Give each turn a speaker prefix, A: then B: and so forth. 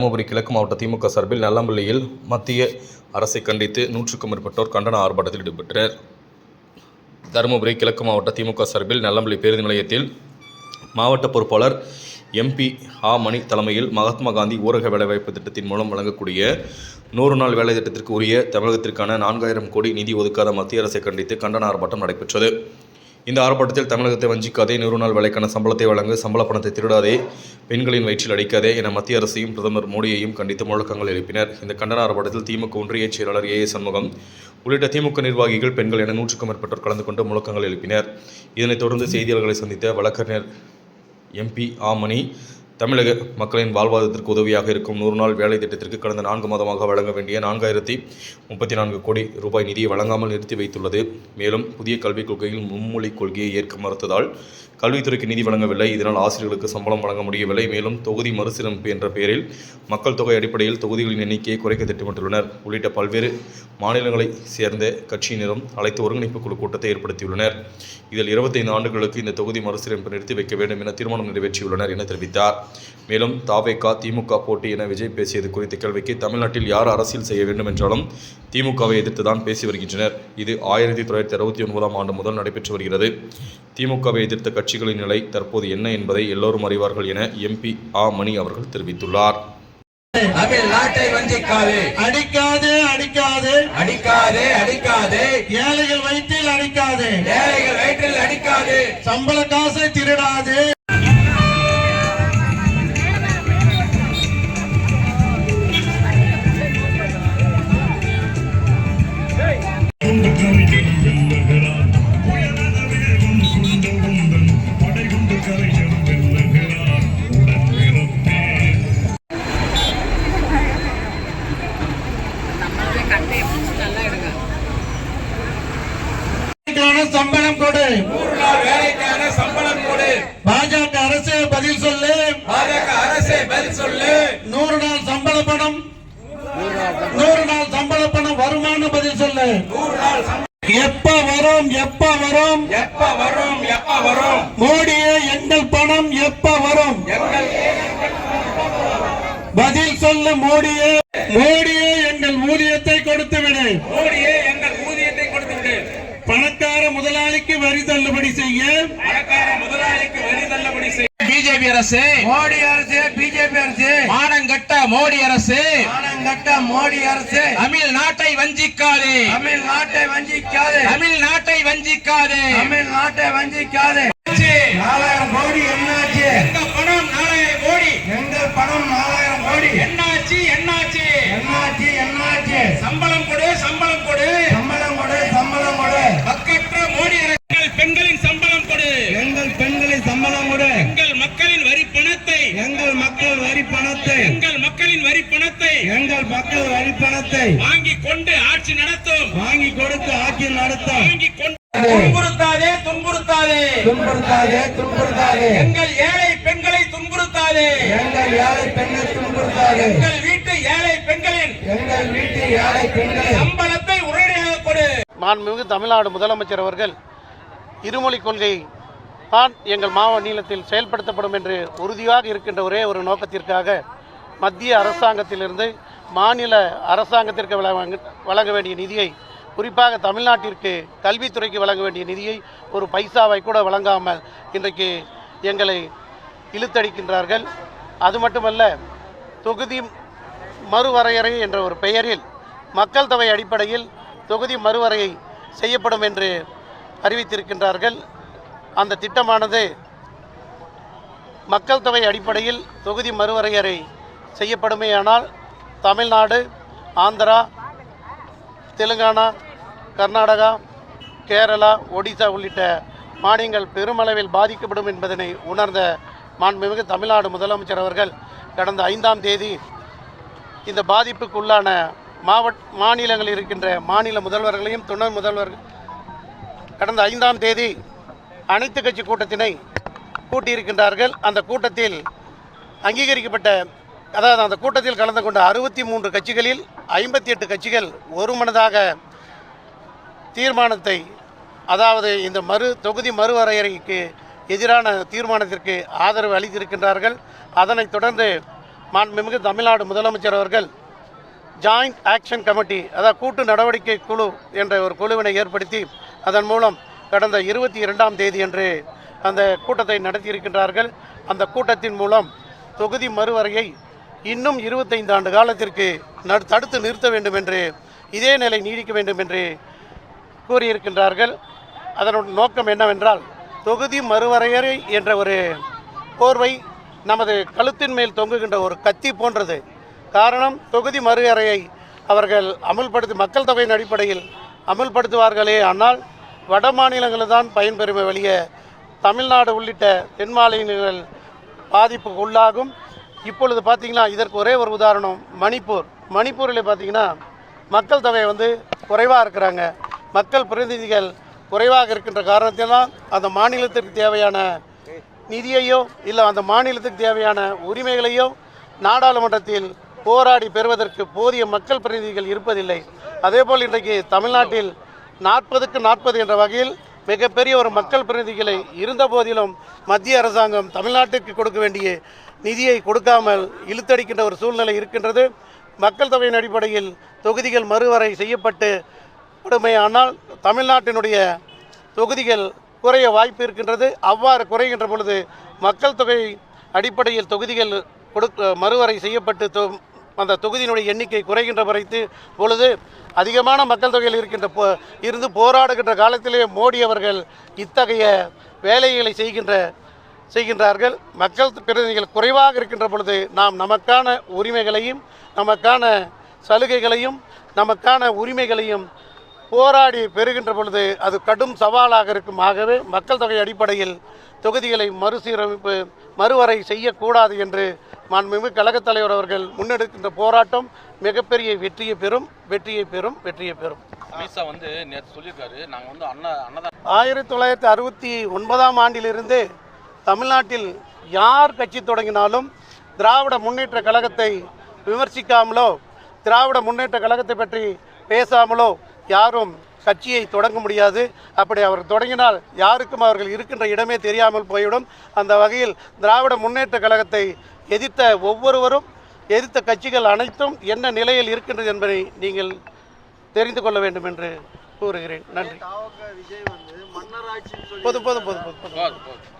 A: தருமபுரி கிழக்கு மாவட்ட திமுக சார்பில் நல்லம்பள்ளியில் மத்திய அரசை கண்டித்து நூற்றுக்கும் மேற்பட்டோர் கண்டன ஆர்ப்பாட்டத்தில் ஈடுபட்டனர். தருமபுரி கிழக்கு மாவட்ட திமுக சார்பில் நல்லம்பள்ளி பேருந்து நிலையத்தில் மாவட்ட பொறுப்பாளர் எம்பி ஆ மணி தலைமையில் மகாத்மா காந்தி ஊரக வேலைவாய்ப்பு திட்டத்தின் மூலம் வழங்கக்கூடிய நூறு நாள் வேலை திட்டத்திற்கு உரிய தமிழகத்திற்கான நான்காயிரம் கோடி நிதி ஒதுக்காத மத்திய அரசை கண்டித்து கண்டன ஆர்ப்பாட்டம் நடைபெற்றது. இந்த ஆர்ப்பாட்டத்தில் தமிழகத்தை வஞ்சிக்காதே நூறு நாள் வேலைக்கான சம்பளத்தை வழங்க சம்பள பணத்தை திருடாதே பெண்களின் வயிற்றில் அடிக்காதே என மத்திய அரசையும் பிரதமர் மோடியையும் கண்டித்து முழக்கங்கள் எழுப்பினர். இந்த கண்டன ஆர்ப்பாட்டத்தில் திமுக ஒன்றிய செயலாளர் ஏ சண்முகம் உள்ளிட்ட திமுக நிர்வாகிகள் பெண்கள் என நூற்றுக்கும் மேற்பட்டோர் கலந்து கொண்டு முழக்கங்கள் எழுப்பினர். இதனைத் தொடர்ந்து செய்தியாளர்களை சந்தித்த வழக்கறிஞர் எம்பி ஆமணி தமிழக மக்களின் வாழ்வாதாரத்திற்கு உதவியாக இருக்கும் நூறு நாள் வேலை திட்டத்திற்கு கடந்த நான்கு மாதமாக வழங்க வேண்டிய நான்காயிரத்தி முப்பத்தி நான்கு கோடி ரூபாய் நிதியை வழங்காமல் நிறுத்தி வைத்துள்ளது. மேலும் புதிய கல்விக் கொள்கையில் மும்மொழி கொள்கையை ஏற்க மறுத்ததால் கல்வித்துறைக்கு நிதி வழங்கவில்லை. இதனால் ஆசிரியர்களுக்கு சம்பளம் வழங்க முடியவில்லை. மேலும் தொகுதி மறுசீரமைப்பு என்ற பெயரில் மக்கள் தொகை அடிப்படையில் தொகுதிகளின் எண்ணிக்கையை குறைக்க திட்டமிட்டுள்ளனர். உள்ளிட்ட பல்வேறு மாநிலங்களைச் சேர்ந்த கட்சியினரும் அழைத்து ஒருங்கிணைப்பு குழு கூட்டத்தை ஏற்படுத்தியுள்ளனர். இதில் இருபத்தைந்து ஆண்டுகளுக்கு இந்த தொகுதி மறுசீரமைப்பு நிறுத்தி வைக்க வேண்டும் என தீர்மானம் நிறைவேற்றியுள்ளனர் என தெரிவித்தார். மேலும் தாவேகா திமுக போட்டி என விஜய் பேசியது குறித்த கேள்விக்கு தமிழ்நாட்டில் யார் அரசியல் செய்ய வேண்டும் என்றாலும் திமுகவை எதிர்த்து தான் பேசி வருகின்றனர். இது ஆயிரத்தி தொள்ளாயிரத்தி அறுபத்தி ஒன்பதாம் ஆண்டு முதல் நடைபெற்று வருகிறது. திமுகவை எதிர்த்த கட்சிகளின் நிலை தற்போது என்ன என்பதை எல்லோரும் அறிவார்கள் என எம்பி ஆ மணி அவர்கள் தெரிவித்துள்ளார்.
B: அடிக்காதே அடிக்காதே.
C: அடிக்காதே அடிக்காதே.
B: ஏழைகள் வயிற்றில் அடிக்காதே.
C: ஏழைகள் வயிற்றில் அடிக்காதே.
B: சம்பள காசை திருடாதே. சொல்லு மோடியே மோடியே எங்கள் ஊதியத்தை கொடுத்து விடு.
C: மோடியே எங்கள் ஊதியத்தை கொடுத்து விடு.
B: பணக்கார முதலாளிக்கு வரி தள்ளுபடி செய்ய.
C: பணக்கார முதலாளிக்கு வரி தள்ளுபடி செய்.
D: பிஜேபி அரசு.
C: மோடி அரசு பிஜேபி அரசு.
D: மானங்கட்ட மோடி அரசு.
C: மானங்கட்ட மோடி அரசு.
D: தமிழ்நாட்டை வஞ்சிக்காதே.
C: தமிழ்நாட்டை வஞ்சிக்காதே.
D: தமிழ்நாட்டை வஞ்சிக்காதே.
C: தமிழ்நாட்டை வஞ்சிக்காதே. நாலாயிரம் கோடி என்னாச்சு
D: எங்க பணம் நாலாயிரம் கோடி
C: எங்கள் பணம் நாலாயிரம் கோடி
D: என்னாச்சு என்னாச்சு
C: என்னாச்சு என்னாச்சு
D: சம்பளம் கொடு சம்பளம் கொடு
C: சம்பளம் கொடு சம்பளம் கொடு
D: பக்கற்ற மோடி அரசு எங்கள் பெண்களின் சம்பளம் கொடு
C: எங்கள் பெண்களின் சம்பளம் கொடு
D: எங்கள் மக்களின் வரி பணத்தை
C: எங்கள் மக்கள் வரி பணத்தை
D: எங்கள் மக்களின் வரி பணத்தை
C: எங்கள் மக்கள் வரி பணத்தை
D: வாங்கி கொண்டு ஆட்சி நடத்தும்.
C: வாங்கி கொடுத்து ஆட்சி நடத்தும்.
D: வாங்கி கொண்டு துன்புறுத்தாதே துன்புறுத்தாதே.
C: துன்புறுத்தாதே துன்புறுத்தாதே.
D: எங்கள் ஏழை பெண்களை துன்புறுத்தாதே.
C: எங்கள் ஏழை பெண்ணை துன்புறுத்தாதே.
D: எங்கள் வீட்டு ஏழை பெண்களின்
C: எங்கள் வீட்டு ஏழை பெண்களை
D: சம்பளத்தை உடனடியாக கொடு.
E: மாண்புமிகு தமிழ்நாடு முதலமைச்சர் அவர்கள் இருமொழி கொள்கை தான் எங்கள் மாநிலத்தில் செயல்படுத்தப்படும் என்று உறுதியாக இருக்கின்ற ஒரே ஒரு நோக்கத்திற்காக மத்திய அரசாங்கத்திலிருந்து மாநில அரசாங்கத்திற்கு வழங்க வழங்க வேண்டிய நிதியை குறிப்பாக தமிழ்நாட்டிற்கு கல்வித்துறைக்கு வழங்க வேண்டிய நிதியை ஒரு பைசாவை கூட வழங்காமல் இன்றைக்கு எங்களை இழுத்தடிக்கின்றார்கள். அது மட்டுமல்ல தொகுதி மறுவரையறை என்ற ஒரு பெயரில் மக்கள் தொகை அடிப்படையில் தொகுதி மறுவரையை செய்யப்படும் என்று அறிவித்திருக்கின்றார்கள். அந்த திட்டமானது மக்கள் தொகை அடிப்படையில் தொகுதி மறுவரையறை செய்யப்படுமேயானால் தமிழ்நாடு ஆந்திரா தெலுங்கானா கர்நாடகா கேரளா ஒடிசா உள்ளிட்ட மாநிலங்கள் பெருமளவில் பாதிக்கப்படும் என்பதனை உணர்ந்த மாண்புமிகு தமிழ்நாடு முதலமைச்சர் அவர்கள் கடந்த ஐந்தாம் தேதி இந்த பாதிப்புக்குள்ளான மாவட்ட மாநிலங்களில் இருக்கின்ற மாநில முதல்வர்களையும் துணை முதல்வர்கள் கடந்த ஐந்தாம் தேதி அனைத்து கட்சி கூட்டத்தினை கூட்டியிருக்கின்றார்கள். அந்த கூட்டத்தில் அங்கீகரிக்கப்பட்ட அதாவது அந்த கூட்டத்தில் கலந்து கொண்ட அறுபத்தி மூன்று கட்சிகளில் ஐம்பத்தி எட்டு கட்சிகள் ஒருமனதாக தீர்மானத்தை அதாவது இந்த மறு தொகுதி மறுவரையறைக்கு எதிரான தீர்மானத்திற்கு ஆதரவு அளித்திருக்கின்றார்கள். அதனைத் தொடர்ந்து மாண்புமிகு தமிழ்நாடு முதலமைச்சர் அவர்கள் ஜாயிண்ட் ஆக்ஷன் கமிட்டி அதாவது கூட்டு நடவடிக்கை குழு என்ற ஒரு குழுவினை ஏற்படுத்தி அதன் மூலம் கடந்த இருபத்தி இரண்டாம் தேதியன்று அந்த கூட்டத்தை நடத்தியிருக்கின்றார்கள். அந்த கூட்டத்தின் மூலம் தொகுதி மறுவரையை இன்னும் இருபத்தைந்து ஆண்டு காலத்திற்கு நடு தடுத்து நிறுத்த வேண்டும் என்று இதே நிலை நீடிக்க வேண்டும் என்று கூறியிருக்கின்றார்கள். அதனுடைய நோக்கம் என்னவென்றால் தொகுதி மறுவரையறை என்ற ஒரு போர்வை நமது கழுத்தின் மேல் தொங்குகின்ற ஒரு கத்தி போன்றது. காரணம் தொகுதி மறுவரையை அவர்கள் அமுல்படுத்தி மக்கள் தொகையின் அடிப்படையில் அமுல்படுத்துவார்களே ஆனால் வட மாநிலங்களில் தான் பயன்பெறுமே வெளியே தமிழ்நாடு உள்ளிட்ட தென் மாநிலங்கள் பாதிப்புக்கு உள்ளாகும் இப்பொழுது பார்த்தீங்கன்னா இதற்கு ஒரே ஒரு உதாரணம் மணிப்பூர். மணிப்பூரில் பார்த்தீங்கன்னா மக்கள் தொகை வந்து குறைவாக இருக்கிறாங்க. மக்கள் பிரதிநிதிகள் குறைவாக இருக்கின்ற காரணத்தினால் அந்த மாநிலத்திற்கு தேவையான நிதியையோ இல்லை அந்த மாநிலத்துக்கு தேவையான உரிமைகளையோ நாடாளுமன்றத்தில் போராடி பெறுவதற்கு போதிய மக்கள் பிரதிநிதிகள் இருப்பதில்லை. அதேபோல் இன்றைக்கு தமிழ்நாட்டில் நாற்பதுக்கு நாற்பது என்ற வகையில் மிகப்பெரிய ஒரு மக்கள் பிரதிநிதிகளை இருந்த போதிலும் மத்திய அரசாங்கம் தமிழ்நாட்டுக்கு கொடுக்க வேண்டிய நிதியை கொடுக்காமல் இழுத்தடிக்கின்ற ஒரு சூழ்நிலை இருக்கின்றது. மக்கள் தொகையின் அடிப்படையில் தொகுதிகள் மறுவரை செய்யப்பட்டு ஆனால் தமிழ்நாட்டினுடைய தொகுதிகள் குறைய வாய்ப்பு இருக்கின்றது. அவ்வாறு குறைகின்ற பொழுது மக்கள் தொகை அடிப்படையில் தொகுதிகள் கொடு மறுவரை செய்யப்பட்டு அந்த தொகுதியினுடைய எண்ணிக்கை குறைகின்ற வரைத்து பொழுது அதிகமான மக்கள் தொகையில் இருக்கின்ற போ இருந்து போராடுகின்ற காலத்திலே மோடி அவர்கள் இத்தகைய வேலைகளை செய்கின்ற செய்கின்றார்கள். மக்கள் பிரதிநிதிகள் குறைவாக இருக்கின்ற பொழுது நாம் நமக்கான உரிமைகளையும் நமக்கான சலுகைகளையும் நமக்கான உரிமைகளையும் போராடி பெறுகின்ற பொழுது அது கடும் சவாலாக இருக்கும். ஆகவே மக்கள் தொகை அடிப்படையில் தொகுதிகளை மறுசீரமைப்பு மறுவரை செய்யக்கூடாது என்று மாண்புமிகு கழகத் தலைவர் அவர்கள் முன்னெடுக்கின்ற போராட்டம் மிகப்பெரிய வெற்றியை பெறும் வெற்றியை பெறும் வெற்றியை பெறும்.
F: அமித்ஷா வந்து நேற்று சொல்லியிருக்காரு நாங்கள் வந்து அண்ணா அன்னதான்
E: ஆயிரத்தி தொள்ளாயிரத்தி அறுபத்தி ஒன்பதாம் ஆண்டிலிருந்து தமிழ்நாட்டில் யார் கட்சி தொடங்கினாலும் திராவிட முன்னேற்ற கழகத்தை விமர்சிக்காமலோ திராவிட முன்னேற்ற கழகத்தை பற்றி பேசாமலோ யாரும் கட்சியை தொடங்க முடியாது. அப்படி அவர் தொடங்கினால் யாருக்கும் அவர்கள் இருக்கின்ற இடமே தெரியாமல் போய்விடும். அந்த வகையில் திராவிட முன்னேற்ற கழகத்தை எதிர்த்த ஒவ்வொருவரும் எதிர்த்த கட்சிகள் அனைத்தும் என்ன நிலையில் இருக்கின்றது என்பதை நீங்கள் தெரிந்து கொள்ள வேண்டும் என்று கூறுகிறேன். நன்றி. போதும் போதும்
F: போதும் போதும்.